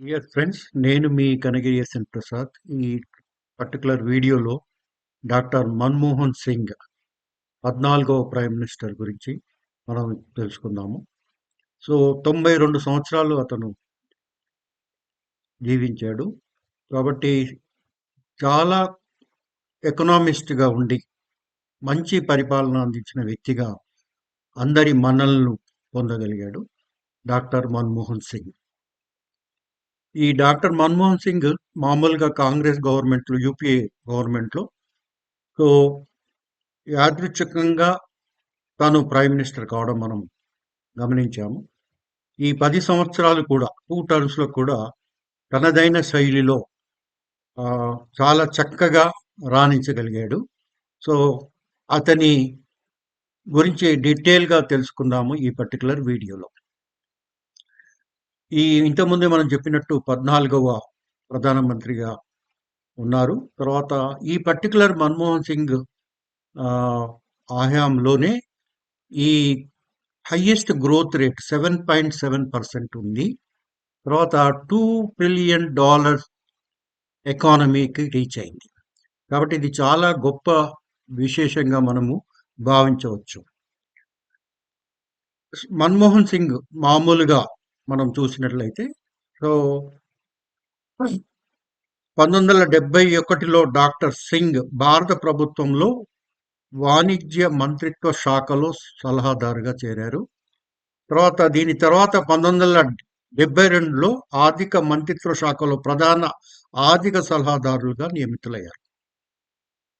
Yes friends నేను మీ కనగిరి ప్రసాద్ ఈ particular వీడియోలో డాక్టర్ మన్మోహన్ సింగ్ పద్నాలుగవ ప్రైమ్ మినిస్టర్ గురించి మనం తెలుసుకుందాము. సో తొంభై రెండు సంవత్సరాలు అతను జీవించాడు. కాబట్టి చాలా ఎకనామిస్ట్గా ఉండి మంచి పరిపాలన అందించిన వ్యక్తిగా అందరి మన్నలను పొందగలిగాడు డాక్టర్ మన్మోహన్ సింగ్. ఈ డాక్టర్ మన్మోహన్ సింగ్ మామూలుగా కాంగ్రెస్ గవర్నమెంట్లో యూపీఏ గవర్నమెంట్లో. సో యాదృచ్ఛికంగా తాను ప్రైమ్ మినిస్టర్ కావడం మనం గమనించాము. ఈ పది సంవత్సరాలు కూడా టూ టర్మ్స్లో కూడా తనదైన శైలిలో చాలా చక్కగా రాణించగలిగాడు. సో అతని గురించి డీటెయిల్గా తెలుసుకుందాము ఈ పర్టికులర్ వీడియోలో. ఈ ఇంతకుముందే మనం చెప్పినట్టు పద్నాలుగవ ప్రధానమంత్రిగా ఉన్నారు. తర్వాత ఈ పర్టికులర్ మన్మోహన్ సింగ్ ఆ, ఈ highest growth rate seven point seven percent ఉంది. తర్వాత టూ ట్రిలియన్ డాలర్ ఎకానమీకి రీచ్ అయింది. కాబట్టి ఇది చాలా గొప్ప విశేషంగా మనము భావించవచ్చు. మన్మోహన్ సింగ్ మామూలుగా మనం చూసినట్లయితే. సో పంతొమ్మిది వందల డెబ్బై ఒకటిలో డాక్టర్ సింగ్ భారత ప్రభుత్వంలో వాణిజ్య మంత్రిత్వ శాఖలో సలహాదారుగా చేరారు. తర్వాత దీని తర్వాత పంతొమ్మిది వందల డెబ్బై రెండులో ఆర్థిక మంత్రిత్వ శాఖలో ప్రధాన ఆర్థిక సలహాదారులుగా నియమితులయ్యారు.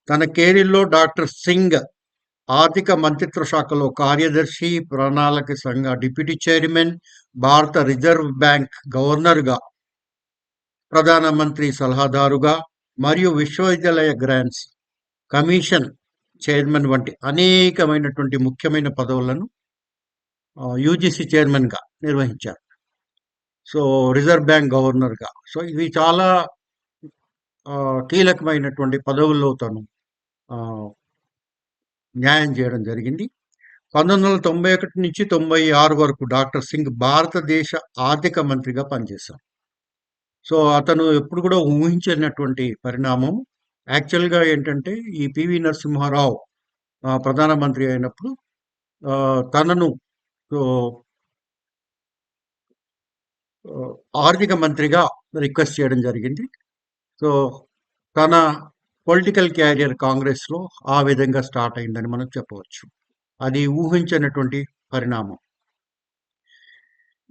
తన కెరీర్లో డాక్టర్ సింగ్ ఆర్థిక మంత్రిత్వ శాఖలో కార్యదర్శి ప్రణాళిక సంఘ డిప్యూటీ చైర్మన్ భారత రిజర్వ్ బ్యాంక్ గవర్నర్గా ప్రధానమంత్రి సలహాదారుగా మరియు విశ్వవిద్యాలయ గ్రాంట్స్ కమిషన్ చైర్మన్ వంటి అనేకమైనటువంటి ముఖ్యమైన పదవులను యూజీసీ చైర్మన్గా నిర్వహించారు. సో రిజర్వ్ బ్యాంక్ గవర్నర్గా. సో ఇవి చాలా కీలకమైనటువంటి పదవుల్లో తను న్యాయం చేయడం జరిగింది. పంతొమ్మిది వందల తొంభై ఒకటి నుంచి తొంభై ఆరు వరకు డాక్టర్ సింగ్ భారతదేశ ఆర్థిక మంత్రిగా పనిచేశారు. సో అతను ఎప్పుడు కూడా ఊహించినటువంటి పరిణామం. యాక్చువల్గా ఏంటంటే ఈ పివి నరసింహారావు ప్రధానమంత్రి అయినప్పుడు తనను సో, ఆర్థిక మంత్రిగా రిక్వెస్ట్ చేయడం జరిగింది. సో తన పొలిటికల్ క్యారియర్ కాంగ్రెస్లో ఆ విధంగా స్టార్ట్ అయిందని మనం చెప్పవచ్చు. అది ఊహించినటువంటి పరిణామం.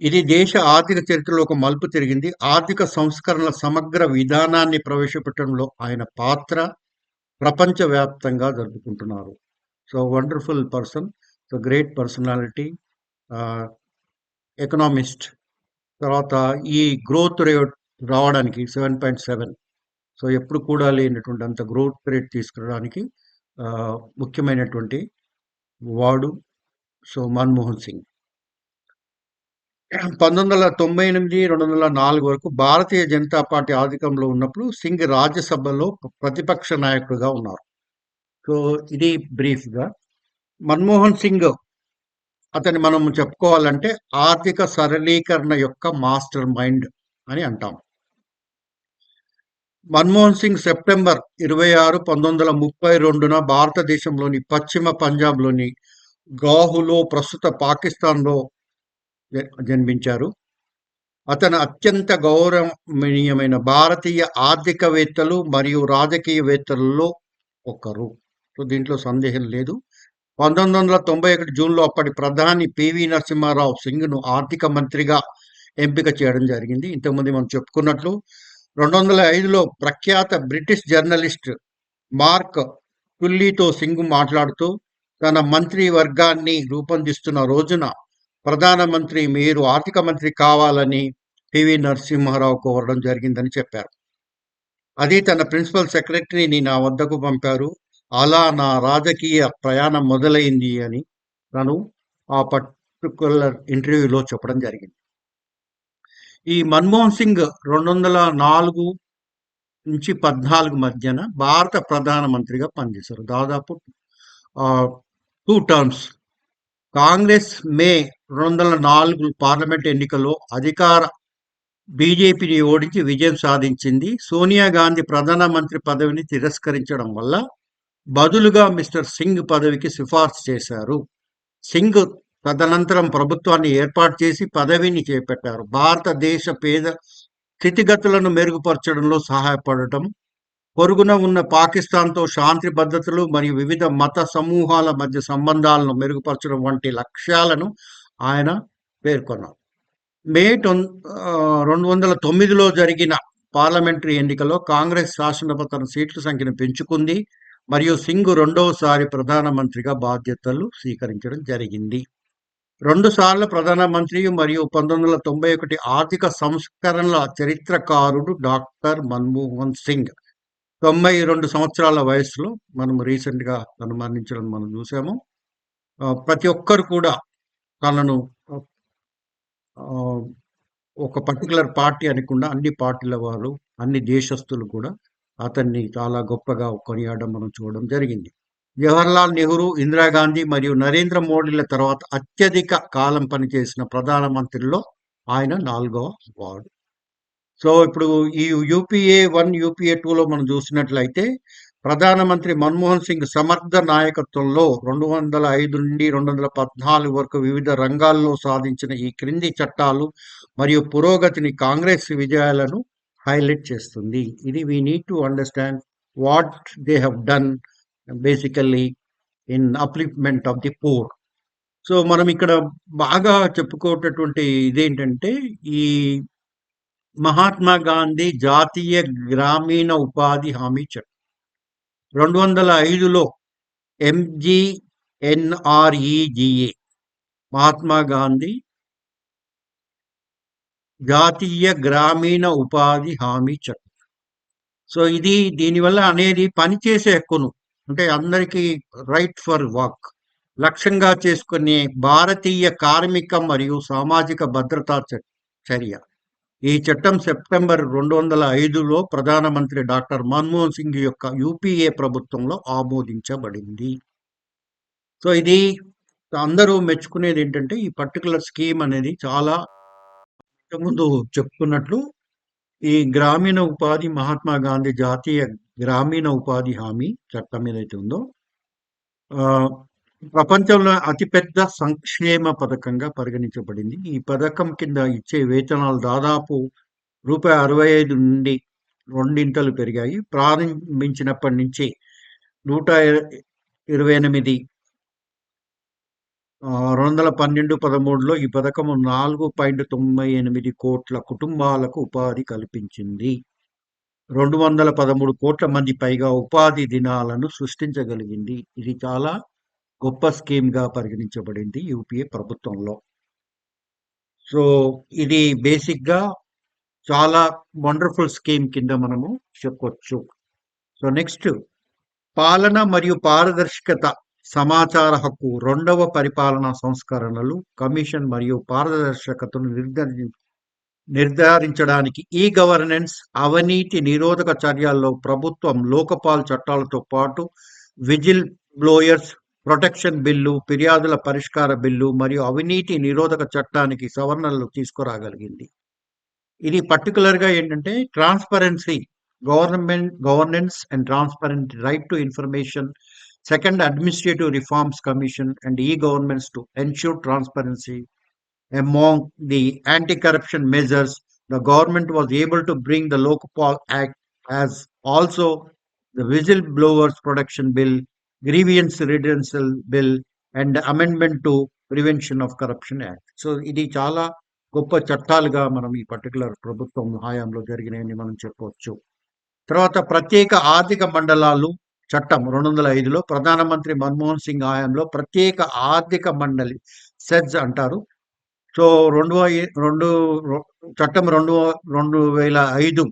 ఇది దేశ ఆర్థిక చరిత్రలో ఒక మలుపు తిరిగింది. ఆర్థిక సంస్కరణల సమగ్ర విధానాన్ని ప్రవేశపెట్టడంలో ఆయన పాత్ర ప్రపంచవ్యాప్తంగా జరుపుకుంటున్నారు. So wonderful person so great personality economist. తర్వాత ఈ గ్రోత్ రేట్ రావడానికి సెవెన్ పాయింట్ సెవెన్ సో ఎప్పుడు కూడా లేనటువంటి అంత గ్రోత్ రేట్ తీసుకురావడానికి ముఖ్యమైనటువంటి వాడు సో మన్మోహన్ సింగ్. పంతొమ్మిది వందల తొంభై ఎనిమిది రెండు వందల నాలుగు వరకు భారతీయ జనతా పార్టీ ఆధికంలో ఉన్నప్పుడు సింగ్ రాజ్యసభలో ప్రతిపక్ష నాయకుడిగా ఉన్నారు. సో ఇది బ్రీఫ్గా. మన్మోహన్ సింగ్ అతని మనం చెప్పుకోవాలంటే ఆర్థిక సరళీకరణ యొక్క మాస్టర్ మైండ్ అని అంటాం. మన్మోహన్ సింగ్ సెప్టెంబర్ ఇరవై ఆరు పంతొమ్మిది వందల ముప్పై రెండున భారతదేశంలోని పశ్చిమ పంజాబ్లోని గాహులో ప్రస్తుత పాకిస్తాన్లో జన్మించారు. అతను అత్యంత గౌరవనీయమైన భారతీయ ఆర్థికవేత్తలు మరియు రాజకీయవేత్తలలో ఒకరు. సో దీంట్లో సందేహం లేదు. పంతొమ్మిది వందల తొంభై ఒకటి జూన్లో అప్పటి ప్రధాని పివి నరసింహారావు సింగ్ను ఆర్థిక మంత్రిగా ఎంపిక చేయడం జరిగింది. ఇంతకుముందు మనం చెప్పుకున్నట్లు రెండు వందల ఐదులో ప్రఖ్యాత బ్రిటిష్ జర్నలిస్ట్ మార్క్ టుల్లీతో సింగ్ మాట్లాడుతూ తన మంత్రి వర్గాన్ని రూపొందిస్తున్న రోజున ప్రధానమంత్రి మీరు ఆర్థిక మంత్రి కావాలని పివి నరసింహారావు కోరడం జరిగిందని చెప్పారు. అది తన ప్రిన్సిపల్ సెక్రటరీని నా వద్దకు పంపారు. అలా నా రాజకీయ ప్రయాణం మొదలైంది అని తను ఆ పర్టికులర్ ఇంటర్వ్యూలో చెప్పడం జరిగింది. ఈ మన్మోహన్ సింగ్ రెండు వందల నాలుగు నుంచి పద్నాలుగు మధ్యన భారత ప్రధానమంత్రిగా పనిచేశారు. దాదాపు టూ టర్మ్స్ కాంగ్రెస్ మే రెండు వందల నాలుగు పార్లమెంట్ ఎన్నికల్లో అధికార బీజేపీని ఓడించి విజయం సాధించింది. సోనియా గాంధీ ప్రధానమంత్రి పదవిని తిరస్కరించడం వల్ల బదులుగా మిస్టర్ సింగ్ పదవికి సిఫార్సు చేశారు. సింగ్ తదనంతరం ప్రభుత్వాన్ని ఏర్పాటు చేసి పదవిని చేపట్టారు. భారతదేశ పేద స్థితిగతులను మెరుగుపరచడంలో సహాయపడటం పొరుగున ఉన్న పాకిస్తాన్తో శాంతి భద్రతలు మరియు వివిధ మత సమూహాల మధ్య సంబంధాలను మెరుగుపరచడం వంటి లక్ష్యాలను ఆయన పేర్కొన్నారు. మే టొన్ రెండు వందల తొమ్మిదిలో జరిగిన పార్లమెంటరీ ఎన్నికల్లో కాంగ్రెస్ శాసనసభ తన సీట్ల సంఖ్యను పెంచుకుంది మరియు సింగ్ రెండవసారి ప్రధానమంత్రిగా బాధ్యతలు స్వీకరించడం జరిగింది. రెండుసార్లు ప్రధానమంత్రి మరియు పంతొమ్మిది వందల తొంభై ఒకటి ఆర్థిక సంస్కరణల చరిత్రకారుడు డాక్టర్ మన్మోహన్ సింగ్. తొంభై రెండు సంవత్సరాల వయసులో మనం రీసెంట్గా తను మరణించడం మనం చూసాము. ప్రతి ఒక్కరు కూడా తనను ఒక పర్టికులర్ పార్టీ అనకుండా అన్ని పార్టీల వారు అన్ని దేశస్తులు కూడా అతన్ని చాలా గొప్పగా కొనియాడడం మనం చూడడం జరిగింది. జవహర్లాల్ నెహ్రూ ఇందిరాగాంధీ మరియు నరేంద్ర మోడీల తర్వాత అత్యధిక కాలం పనిచేసిన ప్రధానమంత్రిలో ఆయన నాలుగవ వార్డు. సో ఇప్పుడు ఈ యూపీఏ వన్ యూపీఏ టూలో మనం చూసినట్లయితే ప్రధానమంత్రి మన్మోహన్ సింగ్ సమర్థ నాయకత్వంలో రెండు వందల ఐదు నుండి రెండు వందల పద్నాలుగు వరకు వివిధ రంగాల్లో సాధించిన ఈ క్రింది చట్టాలు మరియు పురోగతిని కాంగ్రెస్ విజయాలను హైలైట్ చేస్తుంది. ఇది we need to understand what they have done basically in upliftment of the poor so మనం ఇక్కడ బాగా చెప్పుకోటటువంటి ఇదేంటంటే ఈ మహాత్మా గాంధీ జాతీయ గ్రామీణ ఉపాధి హామీ చట్టం. రెండు వందల ఐదులో ఎంజిఎన్ఆర్ఈజిఏ మహాత్మా గాంధీ జాతీయ గ్రామీణ ఉపాధి హామీ చట్టం. సో ఇది దీనివల్ల అనేది పనిచేసే హక్కును అంటే అందరికీ రైట్ ఫర్ వర్క్ లక్ష్యంగా చేసుకునే భారతీయ కార్మిక మరియు సామాజిక భద్రతా చర్య. ఈ చట్టం సెప్టెంబర్ రెండు వందల ఐదులో ప్రధానమంత్రి డాక్టర్ మన్మోహన్ సింగ్ యొక్క యూపీఏ ప్రభుత్వంలో ఆమోదించబడింది. సో ఇది అందరూ మెచ్చుకునేది ఏంటంటే ఈ పర్టికులర్ స్కీమ్ అనేది చాలా ముందు చెప్పుకున్నట్లు ఈ గ్రామీణ ఉపాధి మహాత్మా గాంధీ జాతీయ గ్రామీణ ఉపాధి హామీ చట్టం ఏదైతే ఉందో ప్రపంచంలో అతిపెద్ద సంక్షేమ పథకంగా పరిగణించబడింది. ఈ పథకం కింద ఇచ్చే వేతనాలు దాదాపు రూపాయి అరవై ఐదు నుండి రెండింతలు పెరిగాయి. ప్రారంభించినప్పటి నుంచి నూట ఇరవై ఎనిమిది రెండు వందల పన్నెండు పదమూడులో ఈ పథకము నాలుగు పాయింట్ తొంభై ఎనిమిది కోట్ల కుటుంబాలకు ఉపాధి కల్పించింది. రెండు వందల పదమూడు కోట్ల మంది పైగా ఉపాధి దినాలను సృష్టించగలిగింది. ఇది చాలా గొప్ప స్కీమ్గా పరిగణించబడింది యూపీఏ ప్రభుత్వంలో. సో ఇది బేసిక్గా చాలా వండర్ఫుల్ స్కీమ్ కింద మనము చెప్పొచ్చు. సో నెక్స్ట్ పాలన మరియు పారదర్శకత సమాచార హక్కు రెండవ పరిపాలనా సంస్కరణలు కమిషన్ మరియు పారదర్శకతను నిర్ధారి నిర్ధారించడానికి ఈ గవర్నెన్స్ అవినీతి నిరోధక చర్యల్లో ప్రభుత్వం లోకపాల్ చట్టాలతో పాటు విజిల్ బ్లోయర్స్ ప్రొటెక్షన్ బిల్లు ఫిర్యాదుల పరిష్కార బిల్లు మరియు అవినీతి నిరోధక చట్టానికి సవరణలు తీసుకురాగలిగింది. ఇది పర్టికులర్గా ఏంటంటే transparency government governance and transparent right to information second administrative reforms commission and ఈ governments to ensure transparency among the anti corruption measures the government was able to bring the Lokpal act as also the whistle blowers Bill, bill grievance Bill, bill and amendment to prevention of corruption act so ఇది చాలా గొప్ప చట్టాలుగా మనం ఈ particular ప్రభుత్వం హయాంలో జరిగినాయని మనం చెప్పవచ్చు తర్వాత ప్రత్యేక ఆర్థిక మండలాలు చట్టం రెండు వందల ఐదులో ప్రధానమంత్రి మన్మోహన్ సింగ్ హయాంలో ప్రత్యేక ఆర్థిక మండలి సెజ్ అంటారు. సో రెండు రెండు చట్టం రెండు రెండు వేల ఐదు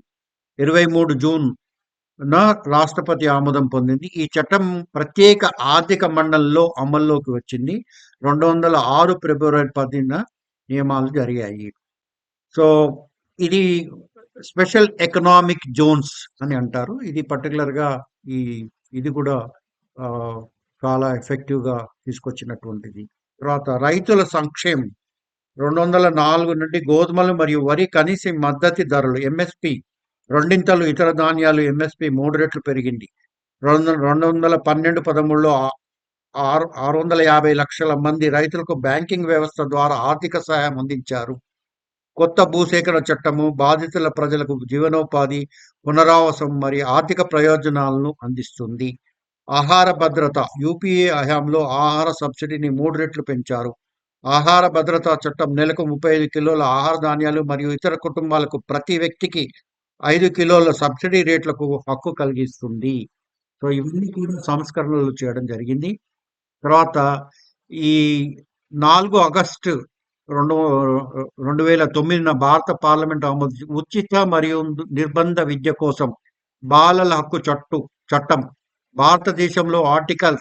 ఇరవై మూడు జూన్ రాష్ట్రపతి ఆమోదం పొందింది. ఈ చట్టం ప్రత్యేక ఆర్థిక మండలిలో అమల్లోకి వచ్చింది. రెండు వందల ఆరు ఫిబ్రవరి పదిన నియమాలు జరిగాయి. సో ఇది స్పెషల్ ఎకనామిక్ జోన్స్ అని అంటారు. ఇది పర్టికులర్గా ఈ ఇది కూడా చాలా ఎఫెక్టివ్గా తీసుకొచ్చినటువంటిది. తర్వాత రైతుల సంక్షేమం. రెండు వందల నాలుగు నుండి గోధుమలు మరియు వరి కనీస మద్దతు ధరలు ఎంఎస్పి రెండింతలు ఇతర ధాన్యాలు ఎంఎస్పి మూడు రెట్లు పెరిగింది. రెండు రెండు వందల పన్నెండు పదమూడులో ఆరు ఆరు వందల యాభై లక్షల మంది రైతులకు బ్యాంకింగ్ వ్యవస్థ ద్వారా ఆర్థిక సహాయం అందించారు. కొత్త భూసేకరణ చట్టము బాధితుల ప్రజలకు జీవనోపాధి పునరావాసం మరియు ఆర్థిక ప్రయోజనాలను అందిస్తుంది. ఆహార భద్రత యూపీఏ హయాంలో ఆహార సబ్సిడీని మూడు రెట్లు పెంచారు. ఆహార భద్రతా చట్టం నెలకు ముప్పై ఐదు కిలోల ఆహార ధాన్యాలు మరియు ఇతర కుటుంబాలకు ప్రతి వ్యక్తికి ఐదు కిలోల సబ్సిడీ రేట్లకు హక్కు కలిగిస్తుంది. సో ఇవన్నీ కూడా సంస్కరణలు చేయడం జరిగింది. తర్వాత ఈ నాలుగు ఆగస్టు రెండు రెండు వేల తొమ్మిదిన భారత పార్లమెంట్ ఆమోది ఉచిత మరియు నిర్బంధ విద్య కోసం బాలల హక్కు చట్టు చట్టం. భారతదేశంలో ఆర్టికల్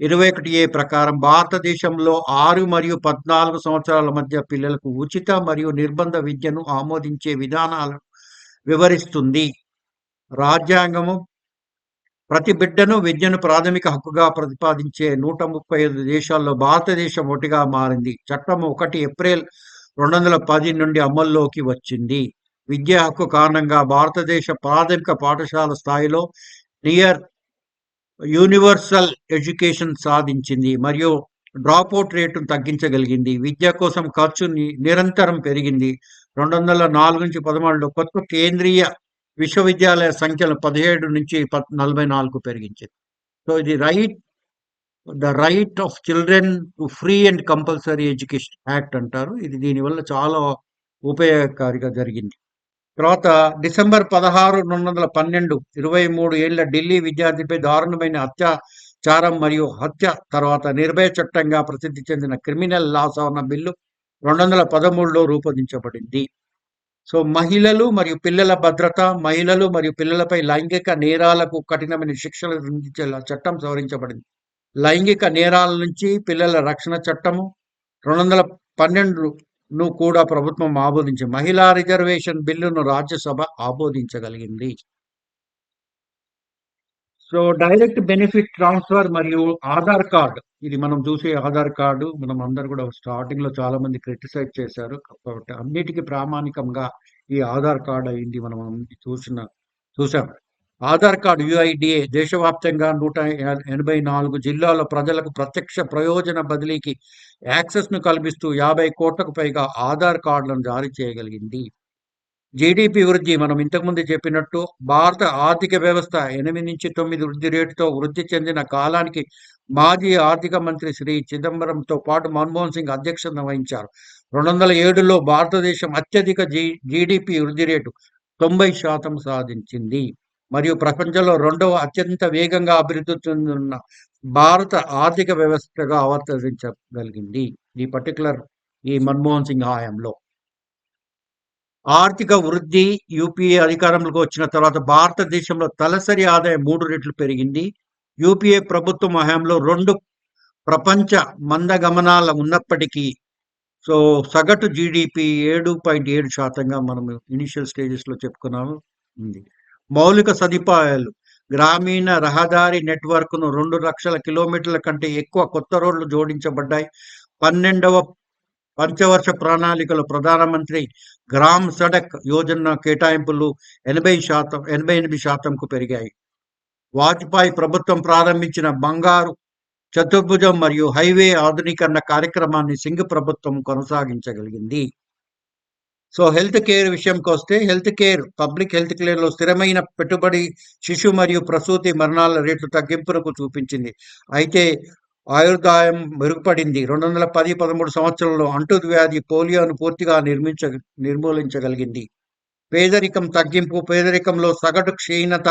ఇరవై ఒకటి ఏ ప్రకారం భారతదేశంలో ఆరు మరియు పద్నాలుగు సంవత్సరాల మధ్య పిల్లలకు ఉచిత మరియు నిర్బంధ విద్యను ఆమోదించే విధానాలను వివరిస్తుంది. రాజ్యాంగము ప్రతి బిడ్డను విద్యను ప్రాథమిక హక్కుగా ప్రతిపాదించే నూట ముప్పై ఐదు దేశాల్లో భారతదేశం ఒకటిగా మారింది. చట్టం ఒకటి ఏప్రిల్ రెండు వందల పది నుండి అమల్లోకి వచ్చింది. విద్యా హక్కు కారణంగా భారతదేశ ప్రాథమిక పాఠశాల స్థాయిలో నియర్ యూనివర్సల్ ఎడ్యుకేషన్ సాధించింది మరియు డ్రాప్అవుట్ రేటును తగ్గించగలిగింది. విద్య కోసం ఖర్చు నిరంతరం పెరిగింది. రెండు వందల నాలుగు నుంచి పదమూడులో కొత్త కేంద్రీయ విశ్వవిద్యాలయ సంఖ్యను పదిహేడు నుంచి నలభై నాలుగు పెరిగించింది సో ఇది right the right of children to free and compulsory education act అంటారు. ఇది దీనివల్ల చాలా ఉపయోగకారిగా జరిగింది. తర్వాత డిసెంబర్ పదహారు రెండు వందల పన్నెండు ఇరవై మూడు ఏళ్ళ ఢిల్లీ విద్యార్థిపై దారుణమైన అత్యాచారం మరియు హత్య తర్వాత నిర్భయ చట్టంగా ప్రసిద్ధి చెందిన క్రిమినల్ లా సవరణ బిల్లు రెండు వందల పదమూడులో రూపొందించబడింది. సో మహిళలు మరియు పిల్లల భద్రత మహిళలు మరియు పిల్లలపై లైంగిక నేరాలకు కఠినమైన శిక్షలు విధించేలా చట్టం సవరించబడింది. లైంగిక నేరాల నుంచి పిల్లల రక్షణ చట్టము రెండు వందల ను కూడా ప్రభుత్వం ఆమోదించి మహిళా రిజర్వేషన్ బిల్లును రాజ్యసభ ఆమోదించగలిగింది. సో డైరెక్ట్ బెనిఫిట్ ట్రాన్స్ఫర్ మరియు ఆధార్ కార్డు ఇది మనం చూసే ఆధార్ కార్డు మనం అందరు కూడా స్టార్టింగ్లో చాలా మంది క్రిటిసైజ్ చేశారు. కాబట్టి అన్నిటికీ ప్రామాణికంగా ఈ ఆధార్ కార్డ్ అయింది మనం చూసిన చూసాం. ఆధార్ కార్డు యుఐడిఏ దేశవ్యాప్తంగా నూట ఎనభై నాలుగు జిల్లాల ప్రజలకు ప్రత్యక్ష ప్రయోజన బదిలీకి యాక్సెస్ను కల్పిస్తూ యాభై కోట్లకు పైగా ఆధార్ కార్డులను జారీ చేయగలిగింది. జీడిపి వృద్ధి మనం ఇంతకుముందు చెప్పినట్టు భారత ఆర్థిక వ్యవస్థ ఎనిమిది నుంచి తొమ్మిది వృద్ధి రేటుతో వృద్ధి చెందిన కాలానికి మాజీ ఆర్థిక మంత్రి శ్రీ చిదంబరంతో పాటు మన్మోహన్ సింగ్ అధ్యక్షత వహించారు. రెండు వందల ఏడులో భారతదేశం అత్యధిక జీ జీడిపి వృద్ధి రేటు తొంభై శాతం సాధించింది. మరియు ప్రపంచంలో రెండవ అత్యంత వేగంగా అభివృద్ధి చెందుతున్న భారత ఆర్థిక వ్యవస్థగా అవతరించగలిగింది ఈ పర్టికులర్ ఈ మన్మోహన్ సింగ్ హయాంలో ఆర్థిక వృద్ధి యూపీఏ అధికారంలోకి వచ్చిన తర్వాత భారతదేశంలో తలసరి ఆదాయం మూడు రెట్లు పెరిగింది. యూపీఏ ప్రభుత్వం హయాంలో రెండు ప్రపంచ మందగమనాల ఉన్నప్పటికీ సో సగటు జీడిపి ఏడు పాయింట్ ఏడు శాతంగా మనం ఇనిషియల్ స్టేజెస్లో చెప్పుకున్నాము ఉంది. మౌలిక సదుపాయాలు. గ్రామీణ రహదారి నెట్వర్క్ను రెండు లక్షల కిలోమీటర్ల కంటే ఎక్కువ కొత్త రోడ్లు జోడించబడ్డాయి. పన్నెండవ పంచవర్ష ప్రణాళికలో ప్రధానమంత్రి గ్రామ్ సడక్ యోజన కేటాయింపులు ఎనభై శాతం ఎనభై ఎనిమిది శాతంకు పెరిగాయి. వాజ్పేయి ప్రభుత్వం ప్రారంభించిన బంగారు చతుర్భుజం మరియు హైవే ఆధునీకరణ కార్యక్రమాన్ని సింగ్ ప్రభుత్వం కొనసాగించగలిగింది. సో హెల్త్ కేర్ విషయంకి వస్తే హెల్త్ కేర్ పబ్లిక్ హెల్త్ కేర్లో స్థిరమైన పెట్టుబడి శిశు మరియు ప్రసూతి మరణాల రేట్లు తగ్గింపునకు చూపించింది. అయితే ఆయుర్దాయం మెరుగుపడింది. రెండు వందల పది పదమూడు సంవత్సరంలో అంటు వ్యాధి పోలియోను పూర్తిగా నిర్మించ నిర్మూలించగలిగింది. పేదరికం తగ్గింపు పేదరికంలో సగటు క్షీణత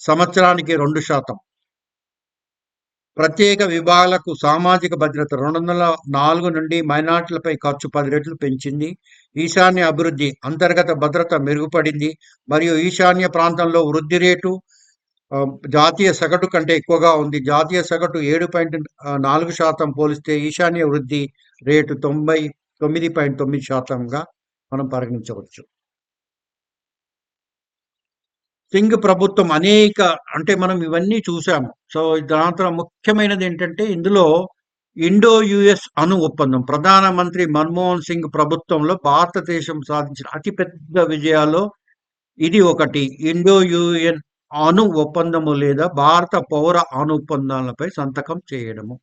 సంవత్సరానికి రెండు శాతం. ప్రత్యేక విభాగాలకు సామాజిక భద్రత రెండు వందల నాలుగు నుండి మైనార్టీలపై ఖర్చు పది రెట్లు పెంచింది. ఈశాన్య అభివృద్ధి అంతర్గత భద్రత మెరుగుపడింది మరియు ఈశాన్య ప్రాంతంలో వృద్ధి రేటు జాతీయ సగటు కంటే ఎక్కువగా ఉంది. జాతీయ సగటు ఏడు పాయింట్ నాలుగు శాతం పోలిస్తే ఈశాన్య వృద్ధి రేటు తొంభై తొమ్మిది పాయింట్ తొమ్మిది శాతంగా మనం పరిగణించవచ్చు. సింగ్ ప్రభుత్వం అనేక అంటే మనం ఇవన్నీ చూసాము. సో దాంతో ముఖ్యమైనది ఏంటంటే ఇందులో ఇండో యుఎస్ అణు ఒప్పందం. ప్రధానమంత్రి మన్మోహన్ సింగ్ ప్రభుత్వంలో భారతదేశం సాధించిన అతిపెద్ద విజయాల్లో ఇది ఒకటి. ఇండో యుఎన్ అణు ఒప్పందము లేదా భారత పౌర అణు ఒప్పందాలపై సంతకం చేయడము.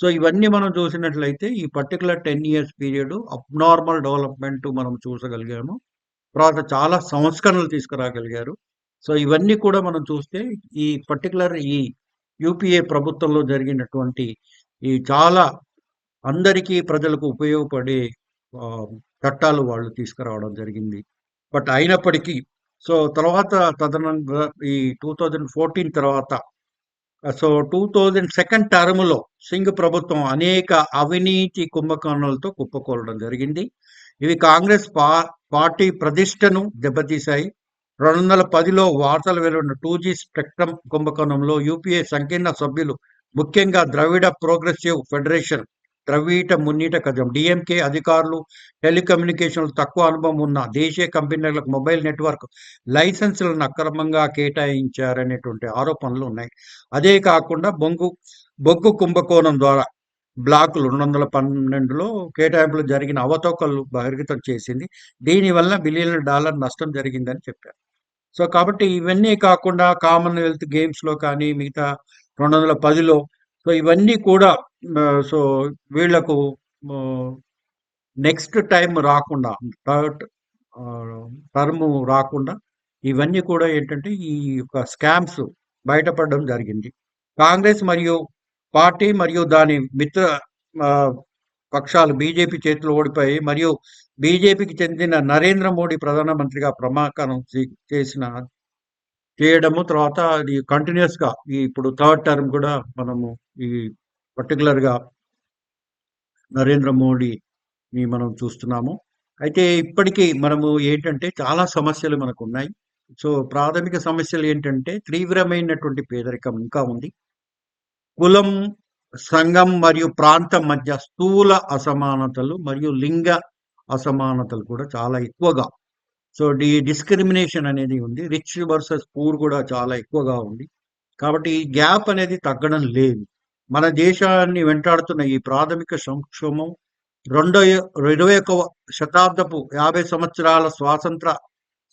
సో ఇవన్నీ మనం చూసినట్లయితే ఈ particular ten years period abnormal development మనం చూసగలిగాము. తర్వాత చాలా సంస్కరణలు తీసుకురాగలిగారు. సో ఇవన్నీ కూడా మనం చూస్తే ఈ పర్టికులర్ ఈ యూపీఏ ప్రభుత్వంలో జరిగినటువంటి ఈ చాలా అందరికీ ప్రజలకు ఉపయోగపడే చట్టాలు వాళ్ళు తీసుకురావడం జరిగింది. బట్ అయినప్పటికీ సో తర్వాత తదనంగా ఈ టూ థౌజండ్ ఫోర్టీన్ తర్వాత సో టూ థౌజండ్ సెకండ్ టర్మ్లో సింగ్ ప్రభుత్వం అనేక అవినీతి కుంభకోణాలతో కుప్పకూలడం జరిగింది. ఇవి కాంగ్రెస్ పా పార్టీ ప్రతిష్టను దెబ్బతీశాయి. రెండు వందల పదిలో వార్తలు వెలువడిన టూ జీ స్పెక్ట్రమ్ కుంభకోణంలో యూపీఏ సంకీర్ణ సభ్యులు ముఖ్యంగా ద్రవిడ ప్రోగ్రెసివ్ ఫెడరేషన్ ద్రవీట మున్నీట కథం డిఎంకే అధికారులు టెలికమ్యూనికేషన్లు తక్కువ అనుభవం ఉన్న దేశీయ కంపెనీలకు మొబైల్ నెట్వర్క్ లైసెన్సులను అక్రమంగా కేటాయించారనేటువంటి ఆరోపణలు ఉన్నాయి. అదే కాకుండా బొంగు బొగ్గు కుంభకోణం ద్వారా బ్లాకులు రెండు వందల పన్నెండులో కేటాయింపులు జరిగిన అవతోకలు బహిర్గతం చేసింది. దీనివల్ల బిలియన్ల డాలర్ నష్టం జరిగిందని చెప్పారు. సో కాబట్టి ఇవన్నీ కాకుండా కామన్వెల్త్ గేమ్స్లో కానీ మిగతా రెండు వందల పదిలో సో ఇవన్నీ కూడా సో వీళ్ళకు నెక్స్ట్ టైం రాకుండా థర్డ్ టర్మ్ రాకుండా ఇవన్నీ కూడా ఏంటంటే ఈ యొక్క స్కామ్స్ బయటపడడం జరిగింది. కాంగ్రెస్ మరియు పార్టీ మరియు దాని మిత్ర పక్షాలు బీజేపీ చేతిలో ఓడిపోయి మరియు బీజేపీకి చెందిన నరేంద్ర మోడీ ప్రధానమంత్రిగా ప్రమాణం చేసిన చేయడము తర్వాత అది కంటిన్యూస్గా ఈ ఇప్పుడు థర్డ్ టర్మ్ కూడా మనము ఈ పర్టికులర్గా నరేంద్ర మోడీని మనం చూస్తున్నాము. అయితే ఇప్పటికీ మనము ఏంటంటే చాలా సమస్యలు మనకు ఉన్నాయి. సో ప్రాథమిక సమస్యలు ఏంటంటే తీవ్రమైనటువంటి పేదరికం ఇంకా ఉంది. కులం సంఘం మరియు ప్రాంతం మధ్య స్థూల అసమానతలు మరియు లింగ అసమానతలు కూడా చాలా ఎక్కువగా. సో డి డిస్క్రిమినేషన్ అనేది ఉంది. రిచ్ వర్సెస్ పూర్ కూడా చాలా ఎక్కువగా ఉంది. కాబట్టి ఈ గ్యాప్ అనేది తగ్గడం లేదు. మన దేశాన్ని వెంటాడుతున్న ఈ ప్రాథమిక సంక్షోభం రెండో ఇరవై ఒక శతాబ్దపు యాభై సంవత్సరాల స్వాతంత్ర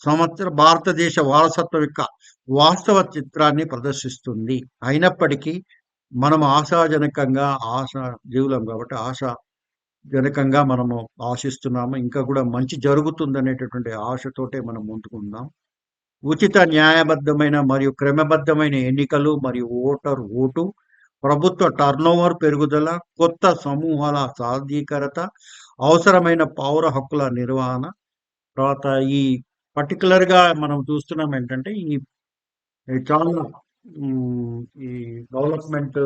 సంవత్సర భారతదేశ వారసత్వం యొక్క వాస్తవ చిత్రాన్ని ప్రదర్శిస్తుంది. అయినప్పటికీ మనం ఆశాజనకంగా ఆశ జీవులం కాబట్టి ఆశ జనకంగా మనము ఆశిస్తున్నాము. ఇంకా కూడా మంచి జరుగుతుందనేటటువంటి ఆశతోటే మనం ముందుకుందాం. ఉచిత న్యాయబద్ధమైన మరియు క్రమబద్ధమైన ఎన్నికలు మరియు ఓటర్ ఓటు ప్రభుత్వ టర్నోవర్ పెరుగుదల కొత్త సమూహాల సాధికారత అవసరమైన పౌర హక్కుల నిర్వహణ. తర్వాత ఈ పర్టికులర్గా గా మనం చూస్తున్నాం ఏంటంటే ఈ చాలా ఈ డెవలప్మెంట్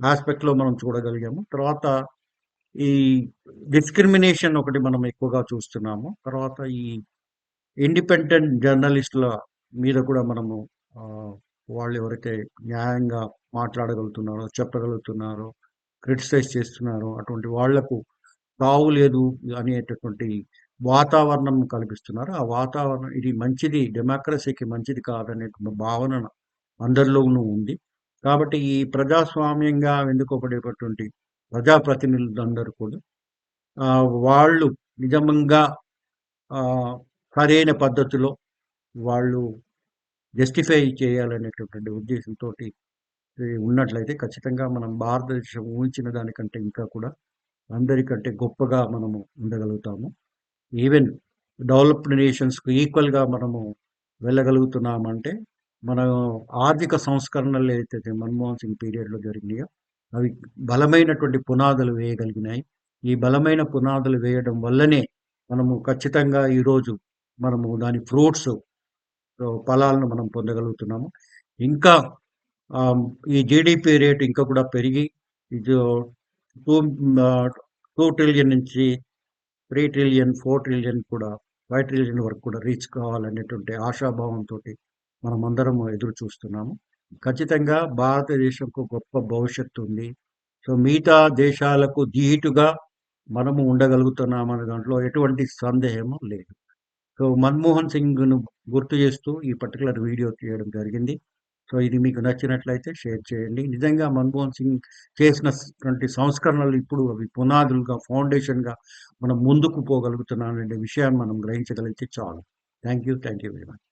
ఆస్పెక్ట్లో మనం చూడగలిగాము. తర్వాత ఈ డిస్క్రిమినేషన్ ఒకటి మనం ఎక్కువగా చూస్తున్నాము. తర్వాత ఈ ఇండిపెండెంట్ జర్నలిస్టుల మీద కూడా మనము వాళ్ళు ఎవరైతే న్యాయంగా మాట్లాడగలుగుతున్నారో చెప్పగలుగుతున్నారో క్రిటిసైజ్ చేస్తున్నారో అటువంటి వాళ్ళకు తావు లేదు అనేటటువంటి వాతావరణం కల్పిస్తున్నారు. ఆ వాతావరణం ఇది మంచిది డెమోక్రసీకి మంచిది కాదనేటువంటి భావన అందరిలోనూ ఉంది కాబట్టి ఈ ప్రజాస్వామ్యంగా ఎన్నుకోబడేటటువంటి ప్రజాప్రతినిధులందరూ కూడా వాళ్ళు నిజంగా సరైన పద్ధతిలో వాళ్ళు జస్టిఫై చేయాలనేటటువంటి ఉద్దేశంతో ఉన్నట్లయితే ఖచ్చితంగా మనం భారతదేశం ఊహించిన దానికంటే ఇంకా కూడా అందరికంటే గొప్పగా మనము ఉండగలుగుతాము. ఈవెన్ డెవలప్డ్ నేషన్స్కు ఈక్వల్గా మనము వెళ్ళగలుగుతున్నామంటే మన ఆర్థిక సంస్కరణలు ఏదైతే మన్మోహన్ సింగ్ పీరియడ్లో జరిగినాయో అవి బలమైనటువంటి పునాదులు వేయగలిగినాయి. ఈ బలమైన పునాదులు వేయడం వల్లనే మనము ఖచ్చితంగా ఈరోజు మనము దాని ఫ్రూట్స్ ఫలాలను మనం పొందగలుగుతున్నాము. ఇంకా ఈ జీడిపి రేట్ ఇంకా కూడా పెరిగి ఇది టూ టూ ట్రిలియన్ నుంచి త్రీ ట్రిలియన్ ఫోర్ ట్రిలియన్ కూడా ఫైవ్ ట్రిలియన్ వరకు కూడా రీచ్ కావాలనేటువంటి ఆశాభావంతో మనం అందరం ఎదురు చూస్తున్నాము ఖచ్చితంగా భారతదేశంకు గొప్ప భవిష్యత్తు ఉంది సో మిగతా దేశాలకు ధీటుగా మనము ఉండగలుగుతున్నామనే దాంట్లో ఎటువంటి సందేహము లేదు. సో మన్మోహన్ సింగ్ను గుర్తు చేస్తూ ఈ పర్టికులర్ వీడియో తీయడం జరిగింది. సో ఇది మీకు నచ్చినట్లయితే షేర్ చేయండి. నిజంగా మన్మోహన్ సింగ్ చేసినటువంటి సంస్కరణలు ఇప్పుడు అవి పునాదులుగా ఫౌండేషన్గా మనం ముందుకు పోగలుగుతున్నాం అనే విషయాన్ని మనం గ్రహించగలిగితే చాలు. Thank you thank you very much.